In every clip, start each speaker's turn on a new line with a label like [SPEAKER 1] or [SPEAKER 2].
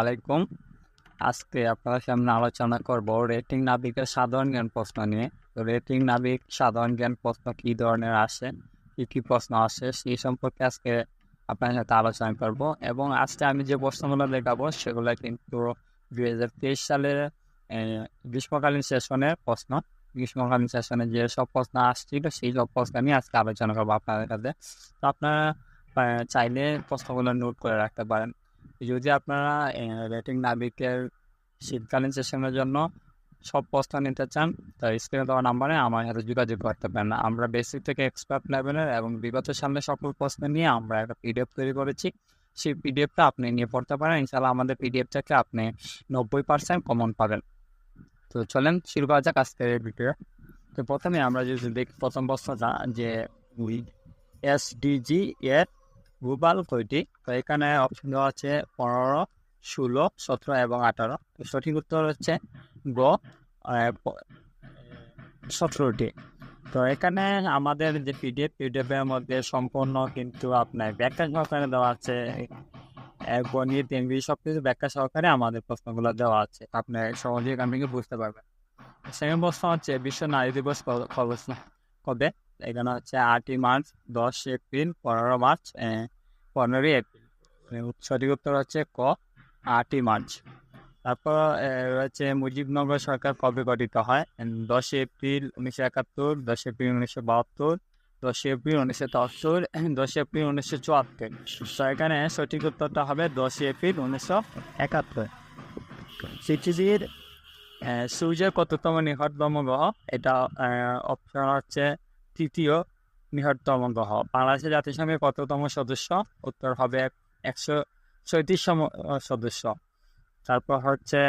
[SPEAKER 1] আলাইকুম আজকে আপনার সামনে আলোচনা করব রেটিং নাবিকের সাধারণ জ্ঞান প্রশ্ন নিয়ে। তো রেটিং নাবিক সাধারণ জ্ঞান প্রশ্ন কী ধরনের আসে? কী কী প্রশ্ন আসে? সেই সম্পর্কে আজকে আপনার সাথে আলোচনা করব এবং আজকে আমি যে প্রশ্নগুলো দেখাবো সেগুলো কিন্তু দুই হাজার তেইশ সালের গ্রীষ্মকালীন সেশনের প্রশ্ন। গ্রীষ্মকালীন সেশনে যে সব প্রশ্ন আসছিল সেই সব প্রশ্ন আমি আজকে আলোচনা করব আপনাদের কাছে তো আপনারা চাইলে প্রশ্নগুলো নোট করে রাখতে পারেন। যদি আপনারা রেটিং নাবিকের শীতকালীন সেশনের জন্য সব প্রশ্ন নিতে চান তো স্ক্রিনে দেওয়া নাম্বারে আমার সাথে যোগাযোগ করতে পারেন। আমরা বেসিক থেকে এক্সপার্ট লেভেলের এবং বিগত সামনে সকল প্রশ্ন নিয়ে আমরা একটা পিডিএফ তৈরি করেছি। সেই পিডিএফটা আপনি নিয়ে পড়তে পারেন। ইনশাল্লাহ আমাদের পিডিএফ থেকে আপনি নব্বই পার্সেন্ট কমন পাবেন। তো চলেন শুরু করা যাক আজকের ভিডিও তো প্রথমে আমরা যদি দেখি, প্রথম প্রশ্নটা যে এসডিজি এর গ্লোবাল কয়টি তো এখানে অপশন দেওয়া আছে পনেরো, ষোলো, সতেরো এবং আঠারো। তো সঠিক উত্তর হচ্ছে গ সতেরোটি। তো এখানে আমাদের যে পিডিএফ পিডিএফের মধ্যে সম্পূর্ণ কিন্তু আপনার ব্যাখ্যা সহকারে দেওয়া আছে। গণিত ইংরেজি সব কিছু ব্যাখ্যা সহকারে আমাদের প্রশ্নগুলো দেওয়া আছে। আপনি এখান থেকে বুঝতে পারবেন। সেকেন্ড প্রশ্ন হচ্ছে বিশ্ব নারী দিবস কবে? এখানে হচ্ছে আটই মার্চ দশ এপ্রিল পনেরো মার্চ পনেরোই এপ্রিল। মানে সঠিক উত্তর হচ্ছে ক আটই মার্চ। তারপর রয়েছে মুজিবনগর সরকার কবে গঠিত হয়? দশই এপ্রিল উনিশশো একাত্তর দশ এপ্রিল উনিশশো বাহাত্তর দশই এপ্রিল উনিশশো তেহাত্তর দশই এপ্রিল উনিশশো চুয়াত্তর। তো এখানে সঠিক উত্তরটা হবে দশই এপ্রিল উনিশশো একাত্তর। আহ, সূর্যের কততম নিকটতম গ্রহ? এটা অপশন হচ্ছে তৃতীয় বৃহত্তম গ্রহ। বাংলাদেশের জাতিসংঘের কততম সদস্য? উত্তর হবে একশো ছয়ত্রিশতম আহ, সদস্য। তারপর হচ্ছে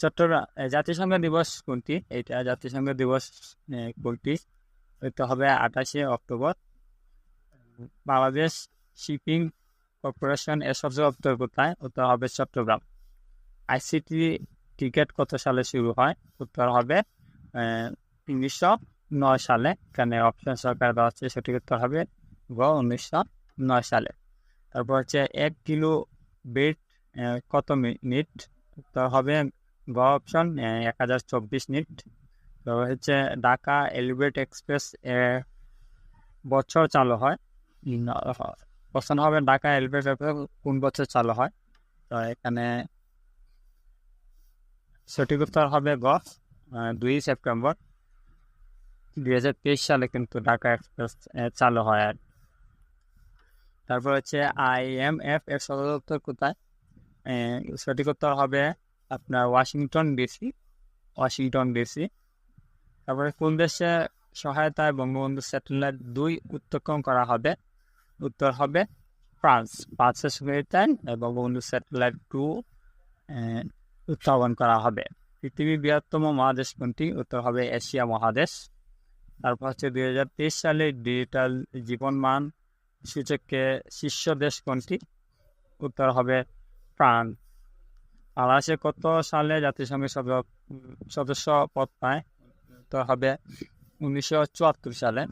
[SPEAKER 1] চট্টগ্রাম জাতিসংঘ দিবস কোনটি? এটা জাতিসংঘ দিবস কোনটি? এটা হবে আঠাশে অক্টোবর। বাংলাদেশ শিপিং কর্পোরেশন এর সবচেয়ে উত্তর কোথায়? উত্তর হবে চট্টগ্রাম। আইসিটি টিকেট কত সালে শুরু হয়? উত্তর হবে উনিশশো নয় সালে। এখানে অপশন সরকার দেওয়া হচ্ছে সঠিক উত্তর হবে গ উনিশশো নয় সালে। তারপর হচ্ছে এক কিলো বেড কত মিনিট উত্তর হবে গ অপশন এক হাজার চব্বিশ মিনিট তো হচ্ছে ঢাকা এলিভেট এক্সপ্রেস বছর চালু হয়। প্রশ্ন হবে ঢাকা এলিভেট এক্সপ্রেস কোন বছর চালু হয়? তো এখানে সঠিক উত্তর হবে গ দুই সেপ্টেম্বর। দুই হাজার তেইশ সালে কিন্তু ঢাকা এক্সপ্রেস চালু হয় আর। তারপর হচ্ছে আই আইএমএফ এর সদর দপ্তর কোথায়? সঠিক উত্তর হবে আপনার ওয়াশিংটন ডিসি ওয়াশিংটন ডিসি তারপরে কোন দেশে সহায়তায় বঙ্গবন্ধু স্যাটেলাইট দুই উত্তক্ষণ করা হবে? উত্তর হবে ফ্রান্স। ফ্রান্সের সহায়তায় বঙ্গবন্ধু স্যাটেলাইট টু উত্থাপন করা হবে। পৃথিবীর বৃহত্তম মহাদেশ কোনটি? উত্তর হবে এশিয়া মহাদেশ। তারপর হচ্ছে দুই হাজার তেইশ সালে ডিজিটাল জীবনমান সূচকে শীর্ষ দেশ কোনটি? উত্তর হবে ফ্রান্স। বাংলাদেশে কত সালে জাতিসংঘের সদ- সদস্য পদ পায়? উত্তর হবে উনিশশো চুয়াত্তর সালে।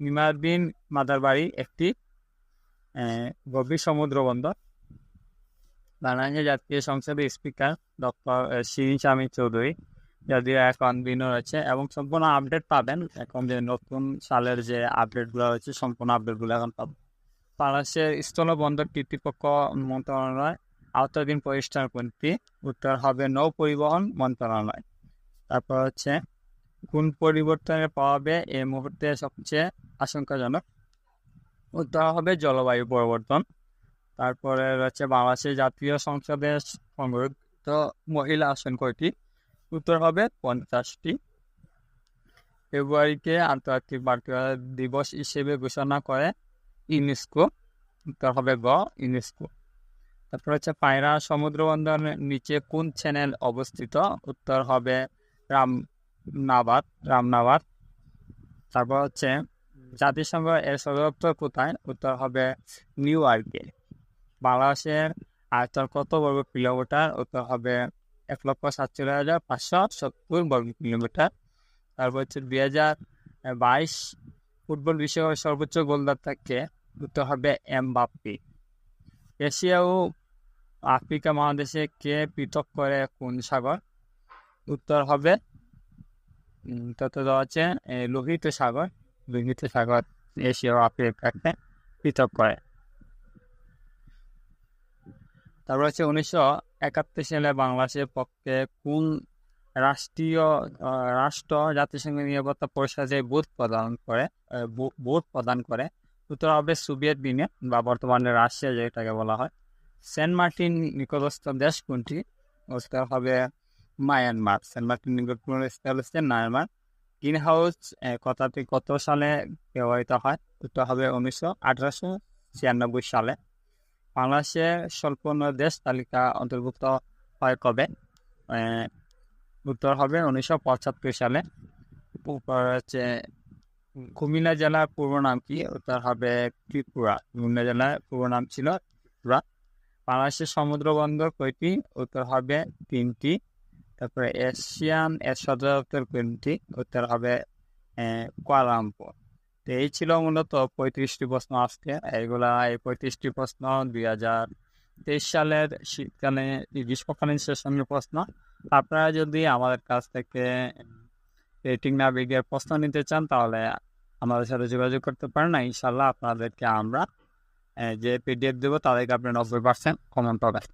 [SPEAKER 1] নিমার বিন মাদারবাড়ি একটি গভীর সমুদ্র বন্দর। বাংলাদেশের জাতীয় সংসদের স্পিকার ডক্টর শিরিন শামী চৌধুরী। যদিও এখন বিনো রয়েছে এবং সম্পূর্ণ আপডেট পাবেন। এখন যে নতুন সালের যে আপডেটগুলো রয়েছে, সম্পূর্ণ আপডেটগুলো এখন পাবেন বাংলাদেশের স্থলবন্দর কর্তৃপক্ষ মন্ত্রণালয়, আওতাধীন কোনটি? উত্তর হবে নৌ পরিবহন মন্ত্রণালয়। তারপর হচ্ছে কোন পরিবর্তনের প্রভাবে এই মুহূর্তে সবচেয়ে আশঙ্কাজনক। উত্তর হবে জলবায়ু পরিবর্তন। তারপরে রয়েছে বাংলাদেশের জাতীয় সংসদের সংরক্ষিত মহিলা আসন কয়টি? উত্তর হবে পঞ্চাশটি। ফেব্রুয়ারিকে আন্তর্জাতিক বার্তা দিবস হিসেবে ঘোষণা করে ইউনেস্কো উত্তর হবে গ ইউনেস্কো তারপর হচ্ছে পায়রা সমুদ্র বন্দরের নিচে কোন চ্যানেল অবস্থিত? উত্তর হবে রামনাবাদ রামনাবাদ। তারপর হচ্ছে জাতিসংঘ এর সদর দপ্তর কোথায়? উত্তর হবে নিউ ইয়র্কে। বাংলাদেশের আয়তন কত বর্গ কিলোমিটার? উত্তর হবে এক লক্ষ সাতচল্লিশ হাজার পাঁচশো সত্তর বর্গ কিলোমিটার। তারপর হচ্ছে দুই হাজার বাইশ ফুটবল বিশ্বের সর্বোচ্চ গোলদাতাকে উত্তর হবে এম বাপ্পি এশিয়া ও আফ্রিকা মহাদেশে কে পৃথক করে কোন সাগর? উত্তর হবে তত আছে লোহিত সাগর। লোহিত সাগর এশিয়া ও আফ্রিকাকে পৃথক করে। তারপর হচ্ছে উনিশশো একাত্তর সালে বাংলাদেশের পক্ষে কোন রাষ্ট্রীয় রাষ্ট্র জাতিসংঘ নিরাপত্তা পরিষদে বোধ প্রদান করে বোধ প্রদান করে, উত্তর হবে সোভিয়েত ইউনিয়ন বা বর্তমানে রাশিয়া যেটাকে বলা হয়। সেন্ট মার্টিন নিকটস্থ দেশ কোনটি? উত্তর হবে মায়ানমার। সেন্ট মার্টিন নিকটস্থ হচ্ছে মায়ানমার। গ্রিন হাউস কথাটি কত সালে ব্যবহৃত হয়? উত্তর হবে উনিশশো আঠারোশো ছিয়ানব্বই সালে। বাংলাদেশের স্বল্প উন্নত দেশ তালিকা অন্তর্ভুক্ত হয় কবে? উত্তর হবে উনিশশো পঁচাত্তর সালে। হচ্ছে কুমিল্লা জেলার পূর্ব নাম কি? উত্তর হবে ত্রিপুরা। কুমিল্লা জেলার পূর্ব নাম ছিল ত্রিপুরা। বাংলাদেশের সমুদ্র বন্দর কয়টি? উত্তর হবে তিনটি। তারপরে এশিয়ান এর সদর দপ্তর কোনটি? উত্তর হবে আহ, কুয়ালালামপুর। তো এই ছিল মূলত পঁয়ত্রিশটি প্রশ্ন আজকে। এগুলা এই পঁয়ত্রিশটি প্রশ্ন দুই হাজার তেইশ সালের শীতকালে গ্রীষ্মকালীন সেশনের প্রশ্ন। আপনারা যদি আমাদের কাছ থেকে রেটিং নাবিকের প্রশ্ন নিতে চান, তাহলে আমাদের সাথে যোগাযোগ করতে পারেন। না ইনশাল্লাহ আপনাদেরকে আমরা যে পিডিএফ দেবো, তাদেরকে আপনি নব্বই পার্সেন্ট কমন পাবেন।